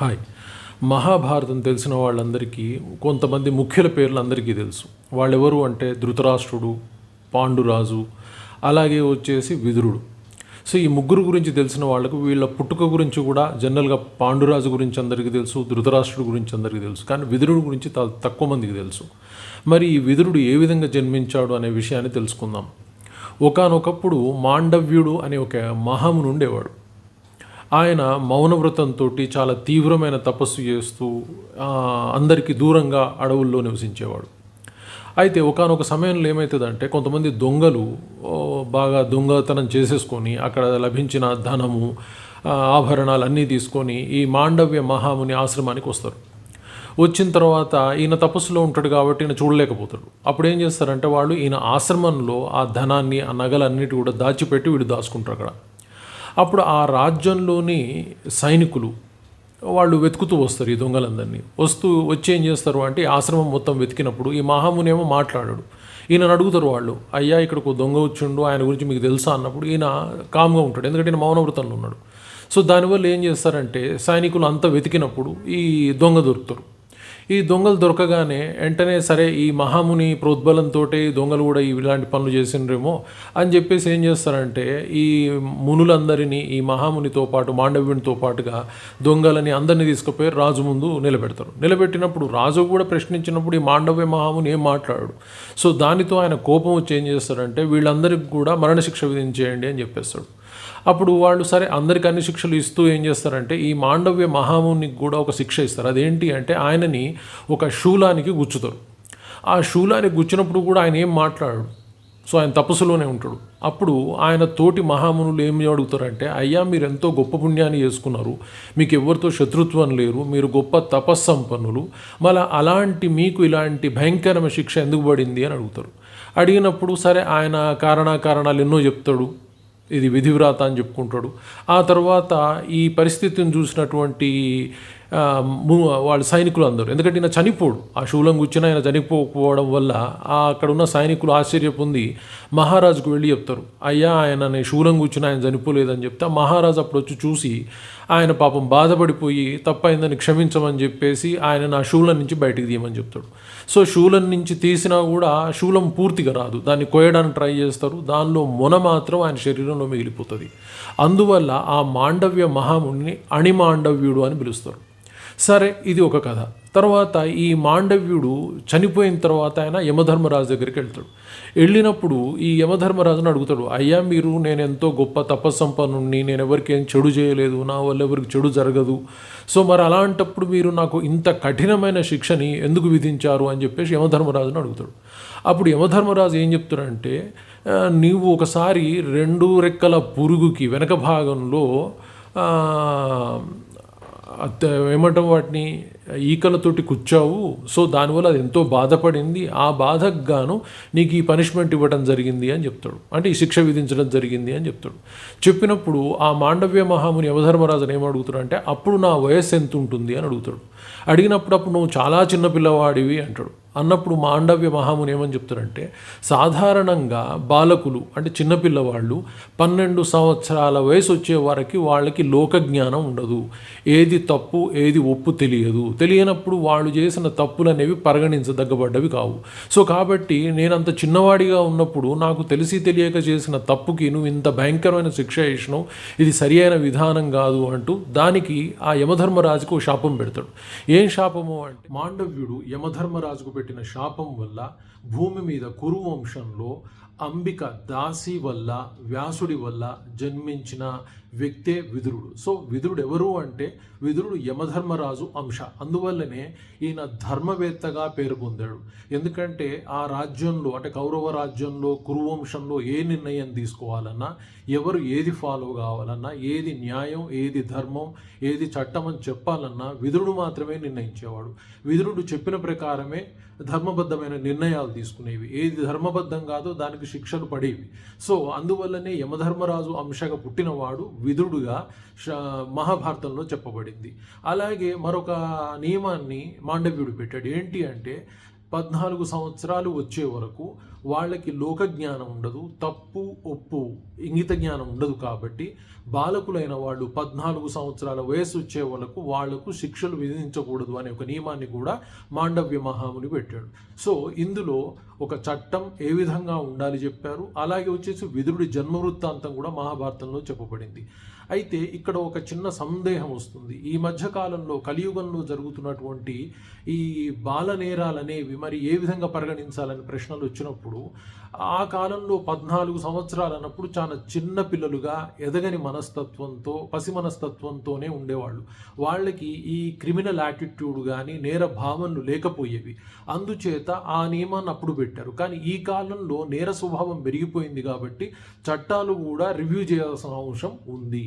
Hi. Mahabharatam తెలిసిన వాళ్ళందరికీ కొంతమంది ముఖ్యుల పేర్లు అందరికీ తెలుసు. వాళ్ళెవరు అంటే ధృతరాష్ట్రుడు పాండురాజు అలాగే వచ్చేసి విదురుడు. సో ఈ ముగ్గురు గురించి తెలిసిన వాళ్ళకు వీళ్ళ పుట్టుక గురించి కూడా జనరల్గా పాండురాజు గురించి అందరికీ తెలుసు ధృతరాష్ట్రుడు గురించి అందరికీ తెలుసు కానీ విదురుడు గురించి తక్కువ మందికి తెలుసు. మరి ఈ విదురుడు ఏ విధంగా జన్మించాడు అనే విషయాన్ని తెలుసుకుందాం. ఒకానొకప్పుడు మాండవ్యుడు అనే ఒక మహాముని ఉండేవాడు ఆయన మౌనవ్రతంతో చాలా తీవ్రమైన తపస్సు చేస్తూ అందరికీ దూరంగా అడవుల్లో నివసించేవాడు. అయితే ఒకానొక సమయంలో ఏమవుతుందంటే కొంతమంది దొంగలు బాగా దొంగతనం చేసేసుకొని అక్కడ లభించిన ధనము ఆభరణాలు అన్నీ తీసుకొని ఈ మాండవ్య మహాముని ఆశ్రమానికి వస్తారు. వచ్చిన తర్వాత ఈయన తపస్సులో ఉంటాడు కాబట్టి ఈయన చూడలేకపోతాడు. అప్పుడు ఏం చేస్తారంటే వాళ్ళు ఈయన ఆశ్రమంలో ఆ ధనాన్ని ఆ నగలన్నిటి కూడా దాచిపెట్టి వీడు దాచుకుంటారు అక్కడ. అప్పుడు ఆ రాజ్యంలోని సైనికులు వాళ్ళు వెతుకుతూ వస్తారు ఈ దొంగలందరినీ. వస్తూ వచ్చి ఏం చేస్తారు అంటే ఆశ్రమం మొత్తం వెతికినప్పుడు ఈ మహాముని ఏమో మాట్లాడాడు. ఈయన అడుగుతారు వాళ్ళు అయ్యా ఇక్కడికి ఒక దొంగ వచ్చిండు ఆయన గురించి మీకు తెలుసా? అన్నప్పుడు ఈయన కామ్గా ఉంటాడు ఎందుకంటే ఈయన మౌనవ్రతంలో ఉన్నాడు. సో దానివల్ల ఏం చేస్తారంటే సైనికులు అంతా వెతికినప్పుడు ఈ దొంగ దొరుకుతారు. ఈ దొంగలు దొరకగానే వెంటనే సరే ఈ మహాముని ప్రోద్బలంతో దొంగలు కూడా ఇలాంటి పనులు చేసిండ్రేమో అని చెప్పేసి ఏం చేస్తారంటే ఈ మునులందరినీ ఈ మహామునితో పాటు మాండవ్యునితో పాటుగా దొంగలని అందరినీ తీసుకుపోయి రాజు ముందు నిలబెడతారు. నిలబెట్టినప్పుడు రాజు కూడా ప్రశ్నించినప్పుడు ఈ మాండవ్య మహాముని ఏం మాట్లాడాడు? సో దానితో ఆయన కోపం వచ్చి ఏం చేస్తారంటే వీళ్ళందరికీ కూడా మరణశిక్ష విధించేయండి అని చెప్పేస్తాడు. అప్పుడు వాళ్ళు సరే అందరికి అన్ని శిక్షలు ఇస్తూ ఏం చేస్తారంటే ఈ మాండవ్య మహామునికి కూడా ఒక శిక్ష ఇస్తారు. అదేంటి అంటే ఆయనని ఒక శూలానికి గుచ్చుతారు. ఆ శూలానికి గుచ్చినప్పుడు కూడా ఆయన ఏం మాట్లాడాడు? సో ఆయన తపస్సులోనే ఉంటాడు. అప్పుడు ఆయన తోటి మహామునులు ఏమి అడుగుతారంటే అయ్యా మీరు ఎంతో గొప్ప పుణ్యాన్ని చేసుకున్నారు. మీకు ఎవరితో శత్రుత్వం లేరు. మీరు గొప్ప తపస్సంపన్నులు. మళ్ళీ అలాంటి మీకు ఇలాంటి భయంకరమైన శిక్ష ఎందుకు పడింది అని అడుగుతారు. అడిగినప్పుడు సరే ఆయన కారణాకారణాలు ఎన్నో చెప్తాడు. ఇది విధివ్రాత అని చెప్పుకుంటాడు. ఆ తర్వాత ఈ పరిస్థితిని చూసినటువంటి వాళ్ళ సైనికులు అందరూ ఎందుకంటే ఈయన చనిపోడు. ఆ శూలం గుచ్చిన ఆయన చనిపోకపోవడం వల్ల ఆ అక్కడ ఉన్న సైనికులు ఆశ్చర్య పొంది మహారాజుకు వెళ్ళి చెప్తారు. అయ్యా ఆయన శూలం గుచ్చిన ఆయన చనిపోలేదని చెప్తే మహారాజు అప్పుడు వచ్చి చూసి ఆయన పాపం బాధపడిపోయి తప్పైందని క్షమించమని చెప్పేసి ఆయన నా శూలం నుంచి బయటికి తీయమని చెప్తాడు. సో శూలం నుంచి తీసినా కూడా శూలం పూర్తిగా రాదు. దాన్ని కోయడానికి ట్రై చేస్తారు. దానిలో మొన మాత్రం ఆయన శరీరంలో మిగిలిపోతుంది. అందువల్ల ఆ మాండవ్య మహాముని అణిమాండవ్యుడు అని పిలుస్తారు. సరే ఇది ఒక కథ. తర్వాత ఈ మాండవ్యుడు చనిపోయిన తర్వాత ఆయన యమధర్మరాజు దగ్గరికి వెళ్తాడు. వెళ్ళినప్పుడు ఈ యమధర్మరాజును అడుగుతాడు అయ్యా మీరు నేను ఎంతో గొప్ప తపస్సంపన్నుణ్ణి నేను ఎవరికి ఏం చెడు చేయలేదు నా వల్ల ఎవరికి చెడు జరగదు. సో మరి అలాంటప్పుడు మీరు నాకు ఇంత కఠినమైన శిక్షని ఎందుకు విధించారు? అని చెప్పేసి యమధర్మరాజును అడుగుతాడు. అప్పుడు యమధర్మరాజు ఏం చెప్తాడంటే నీవు ఒకసారి రెండు రెక్కల పురుగుకి వెనక భాగంలో ఆ, ఏమంటాం వాటిని? ఈకలతోటి కూర్చావు. సో దానివల్ల అది ఎంతో బాధపడింది. ఆ బాధకు గాను నీకు ఈ పనిష్మెంట్ ఇవ్వడం జరిగింది అని చెప్తాడు. అంటే ఈ శిక్ష విధించడం జరిగింది అని చెప్తాడు. చెప్పినప్పుడు ఆ మాండవ్య మహాముని యమధర్మరాజుని ఏం అడుగుతాడు అంటే అప్పుడు నా వయస్సు ఎంత ఉంటుంది అని అడుగుతాడు. అడిగినప్పుడు అప్పుడు నువ్వు చాలా చిన్నపిల్లవాడివి అంటాడు. అన్నప్పుడు మాండవ్య మహాముని ఏమని చెప్తారంటే సాధారణంగా బాలకులు అంటే చిన్నపిల్లవాళ్ళు పన్నెండు సంవత్సరాల వయసు వచ్చే వారికి వాళ్ళకి లోక జ్ఞానం ఉండదు. ఏది తప్పు ఏది ఒప్పు తెలియదు. తెలియనప్పుడు వాళ్ళు చేసిన తప్పులు అనేవి పరిగణించదగ్గబడ్డవి కావు. సో కాబట్టి నేను అంత చిన్నవాడిగా ఉన్నప్పుడు నాకు తెలిసి తెలియక చేసిన తప్పుకి నువ్వు ఇంత భయంకరమైన శిక్ష వేసినావు ఇది సరి అయిన విధానం కాదు అంటూ దానికి ఆ యమధర్మరాజుకు ఓ శాపం పెడతాడు. ఏం శాపము అంటే మాండవ్యుడు యమధర్మరాజుకు పెట్టిన శాపం వల్ల భూమి మీద కురు వంశంలో అంబిక దాసి వల్ల వ్యాసుడి వల్ల జన్మించిన వ్యక్తే విదురుడు. సో విదురుడు ఎవరు అంటే విదురుడు యమధర్మరాజు అంశ. అందువల్లనే ఈయన ధర్మవేత్తగా పేరు పొందాడు. ఎందుకంటే ఆ రాజ్యంలో అంటే కౌరవ రాజ్యంలో కురువంశంలో ఏ నిర్ణయం తీసుకోవాలన్నా ఎవరు ఏది ఫాలో కావాలన్నా ఏది న్యాయం ఏది ధర్మం ఏది చట్టం అని చెప్పాలన్నా విదురుడు మాత్రమే నిర్ణయించేవాడు. విదురుడు చెప్పిన ప్రకారమే ధర్మబద్ధమైన నిర్ణయాలు తీసుకునేవి. ఏది ధర్మబద్ధం కాదో దానికి శిక్షలు పడేవి సో అందువల్లనే యమధర్మరాజు అంశగా పుట్టినవాడు విధుడుగా మహాభారతంలో చెప్పబడింది. అలాగే మరొక నియమాన్ని మాండవ్యుడు పెట్టాడు. ఏంటి అంటే పద్నాలుగు సంవత్సరాలు వచ్చే వరకు వాళ్ళకి లోక జ్ఞానం ఉండదు తప్పు ఒప్పు ఇంగిత జ్ఞానం ఉండదు కాబట్టి బాలకులైన వాళ్ళు పద్నాలుగు సంవత్సరాల వయసు వచ్చే వరకు వాళ్ళకు శిక్షలు విధించకూడదు అనే ఒక నియమాన్ని కూడా మాండవ్య మహాముని పెట్టాడు. సో ఇందులో ఒక చట్టం ఏ విధంగా ఉండాలి చెప్పారు. అలాగే వచ్చేసి విదురుడి జన్మ వృత్తాంతం కూడా మహాభారతంలో చెప్పబడింది. అయితే ఇక్కడ ఒక చిన్న సందేహం వస్తుంది. ఈ మధ్యకాలంలో కలియుగంలో జరుగుతున్నటువంటి ఈ బాల నేరాలనేవి మరి ఏ విధంగా పరిగణించాలని ప్రశ్నలు వచ్చినప్పుడు ఆ కాలంలో పద్నాలుగు సంవత్సరాలు అన్నప్పుడు చాలా చిన్న పిల్లలుగా ఎదగని మనస్తత్వంతో పసి మనస్తత్వంతోనే ఉండేవాళ్ళు. వాళ్ళకి ఈ క్రిమినల్ యాటిట్యూడ్ కానీ నేర భావనలు లేకపోయేవి. అందుచేత ఆ నియమాన్ని అప్పుడు పెట్టారు. కానీ ఈ కాలంలో నేర స్వభావం పెరిగిపోయింది కాబట్టి చట్టాలు కూడా రివ్యూ చేయాల్సిన అవసరం ఉంది.